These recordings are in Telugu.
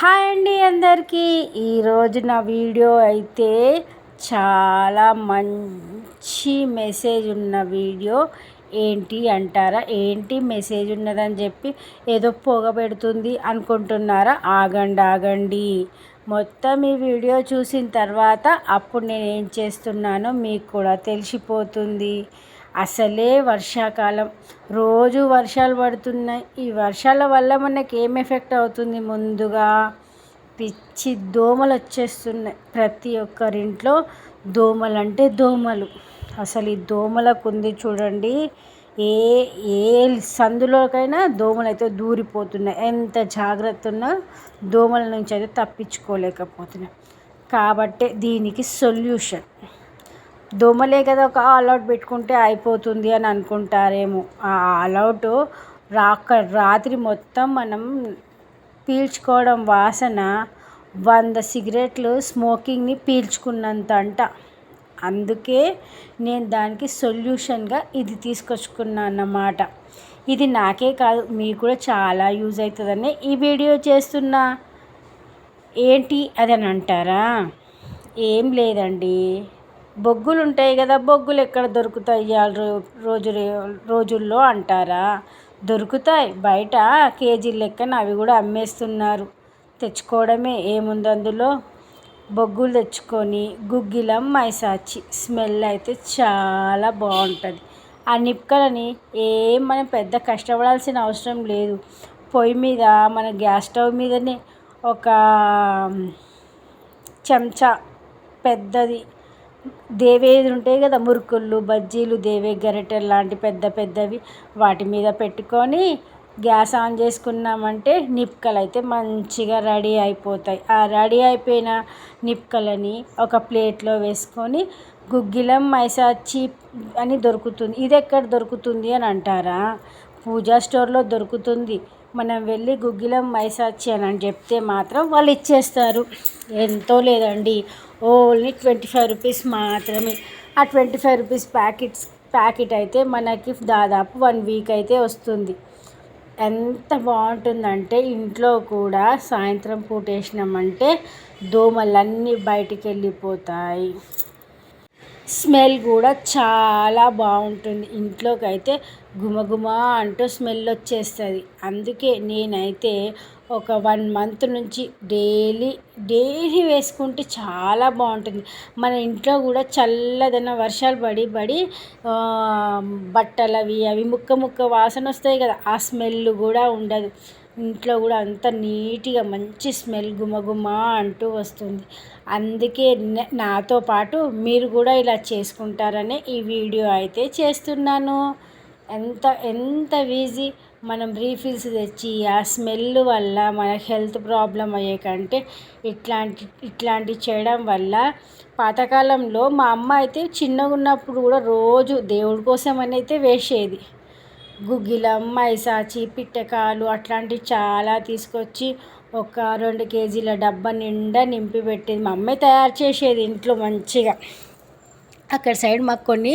హాయ్ అండి అందరికీ. ఈరోజు నా వీడియో అయితే చాలా మంచి మెసేజ్ ఉన్న వీడియో. ఏంటి అంటారా? ఏంటి మెసేజ్ ఉన్నదని చెప్పి ఏదో పొగ పెడుతుంది అనుకుంటున్నారా? ఆగండి ఆగండి. మొత్తం ఈ వీడియో చూసిన తర్వాత అప్పుడు నేను ఏం చేస్తున్నానో మీకు కూడా తెలిసిపోతుంది. అసలే వర్షాకాలం. రోజు వర్షాలు పడుతున్నాయి. ఈ వర్షాల వల్ల మనకి ఏం ఎఫెక్ట్ అవుతుంది ముందుగా? పిచ్చి దోమలు వచ్చేస్తున్నాయి. ప్రతి ఒక్కరింట్లో దోమలు అంటే దోమలు. అసలు ఈ దోమలకు ఉంది చూడండి. ఏ ఏ సందులోకైనా దోమలు అయితే దూరిపోతున్నాయి. ఎంత జాగ్రత్త ఉన్నా దోమల నుంచి అయితే తప్పించుకోలేకపోతున్నాయి. కాబట్టి దీనికి సొల్యూషన్. దోమలే కదా ఒక ఆల్అవుట్ పెట్టుకుంటే అయిపోతుంది అని అనుకుంటారేమో. ఆ ఆల్అవుట్ రాక రాత్రి మొత్తం మనం పీల్చుకోవడం వాసన వంద సిగరెట్లు స్మోకింగ్ని పీల్చుకున్నంత అంట అందుకే నేను దానికి సొల్యూషన్గా ఇది తీసుకొచ్చుకున్నాను అన్నమాట ఇది నాకే కాదు మీకు కూడా చాలా యూజ్ అవుతుందని ఈ వీడియో చేస్తున్నా. ఏంటి? అది అని అంటారా ఏం లేదండి. బొగ్గులు ఉంటాయి కదా బొగ్గులు ఎక్కడ దొరుకుతాయి రోజు రోజుల్లో అంటారా? దొరుకుతాయి. బయట కేజీ లెక్కన అవి కూడా అమ్మేస్తున్నారు. తెచ్చుకోవడమే ఏముంది అందులో? బొగ్గులు తెచ్చుకొని గుగ్గిలం మైసాచి స్మెల్ అయితే చాలా బాగుంటుంది. ఆ నిప్పుకలని ఏం మనం పెద్ద కష్టపడాల్సిన అవసరం లేదు. పొయ్యి మీద మన గ్యాస్ స్టవ్ మీదనే ఒక చెంచా పెద్దది దేవేది ఉంటాయి కదా మురుకుళ్ళు బజ్జీలు దేవే గరిటెలు లాంటి పెద్ద పెద్దవి వాటి మీద పెట్టుకొని గ్యాస్ ఆన్ చేసుకున్నామంటే నిప్పుకలు అయితే మంచిగా రెడీ అయిపోతాయి. ఆ రెడీ అయిపోయిన నిప్పుకలని ఒక ప్లేట్లో వేసుకొని గుగ్గిలం మైసాచి అని దొరుకుతుంది. ఇది ఎక్కడ దొరుకుతుంది అని అంటారా? పూజా స్టోర్లో దొరుకుతుంది. మనం వెళ్ళి గుగ్గిలం మైసాచి అని చెప్తే మాత్రం వాళ్ళు ఇచ్చేస్తారు. ఎంతో లేదండి. ఓన్లీ ట్వంటీ ఫైవ్ రూపీస్ మాత్రమే. ఆ twenty five rupees packets packet అయితే మనకి దాదాపు వన్ వీక్ అయితే వస్తుంది. ఎంత బాగుంటుందంటే ఇంట్లో కూడా సాయంత్రం పూట వేసినామంటే దోమలన్నీ బయటికి వెళ్ళిపోతాయి. స్మెల్ కూడా చాలా బాగుంటుంది. ఇంట్లోకి అయితే గుమగుమ అంటూ స్మెల్ వచ్చేస్తుంది. అందుకే నేనైతే ఒక వన్ మంత్ నుంచి డైలీ డైలీ వేసుకుంటే చాలా బాగుంటుంది. మన ఇంట్లో కూడా చల్లదన వర్షాలు పడి పడి బట్టలు అవి అవి ముక్క ముక్క వాసన వస్తాయి కదా ఆ స్మెల్ కూడా ఉండదు. ఇంట్లో కూడా అంత నీట్గా మంచి స్మెల్ గుమగుమ అంటూ వస్తుంది. అందుకే నాతో పాటు మీరు కూడా ఇలా చేసుకుంటారని ఈ వీడియో అయితే చేస్తున్నాను. ఎంత ఎంత ఈజీ మనం రీఫిల్స్ తెచ్చి ఆ స్మెల్ వల్ల మన హెల్త్ ప్రాబ్లం అయ్యే కంటే ఇట్లాంటి ఇట్లాంటి చేయడం వల్ల పాతకాలంలో మా అమ్మ అయితే చిన్నగా ఉన్నప్పుడు కూడా రోజు దేవుడి కోసం అని అయితే వేసేది. గుగ్గిలం మైసాచి పిట్టకాలు అట్లాంటివి చాలా తీసుకొచ్చి ఒక రెండు కేజీల డబ్బా నిండా నింపి పెట్టేది. మా అమ్మే తయారు చేసేది ఇంట్లో మంచిగా. అక్కడ సైడ్ మాకు కొన్ని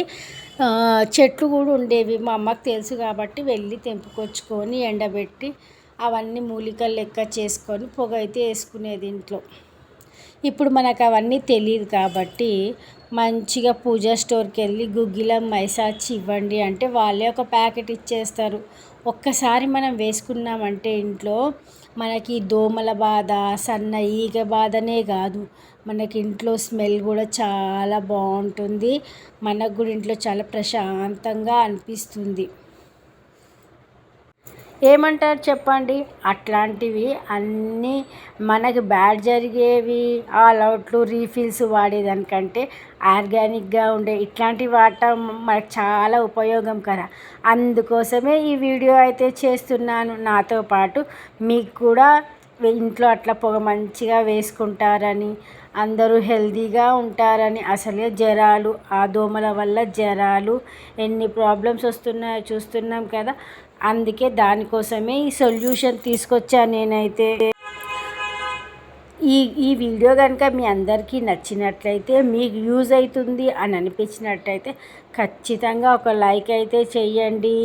చెట్లు కూడా ఉండేవి. మా అమ్మకు తెలుసు కాబట్టి వెళ్ళి తెంపుకొచ్చుకొని ఎండబెట్టి అవన్నీ మూలికలు లెక్క చేసుకొని పొగ అయితే వేసుకునేది ఇంట్లో. ఇప్పుడు మనకు అవన్నీ తెలియదు కాబట్టి మంచిగా పూజా స్టోర్కి వెళ్ళి గుగ్గిలం మైసాచి ఇవ్వండి అంటే వాళ్ళే ఒక ప్యాకెట్ ఇచ్చేస్తారు. ఒక్కసారి మనం వేసుకున్నామంటే ఇంట్లో మనకి దోమల బాధ సన్న ఈగ బాధనే కాదు. మనకి ఇంట్లో స్మెల్ కూడా చాలా బాగుంటుంది. మనకు కూడా ఇంట్లో చాలా ప్రశాంతంగా అనిపిస్తుంది. ఏమంటారు చెప్పండి? అట్లాంటివి అన్నీ మనకు బ్యాడ్ జరిగేవి ఆల్ అవుట్లు రీఫిల్స్ వాడేదానికంటే ఆర్గానిక్గా ఉండే ఇట్లాంటివి వాడటం మనకు చాలా ఉపయోగం కదా. అందుకోసమే ఈ వీడియో అయితే చేస్తున్నాను. నాతో పాటు మీకు కూడా ఇంట్లో అట్లా పొగ మంచిగా వేసుకుంటారని అందరూ హెల్తీగా ఉంటారని అసలే జ్వరాలు ఆ దోమల వల్ల జ్వరాలు ఎన్ని ప్రాబ్లమ్స్ వస్తున్నాయో చూస్తున్నాం కదా. అందుకే దానికోసమే ఈ సొల్యూషన్ తీసుకొచ్చాను నేనైతే. ఈ ఈ వీడియో కనుక మీ అందరికీ నచ్చినట్లయితే మీకు యూజ్ అవుతుంది అని అనిపించినట్లయితే ఖచ్చితంగా ఒక లైక్ అయితే చెయ్యండి.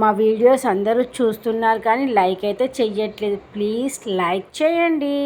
మా వీడియోస్ అందరూ చూస్తున్నారు కానీ లైక్ అయితే చెయ్యట్లేదు. ప్లీజ్ లైక్ చేయండి.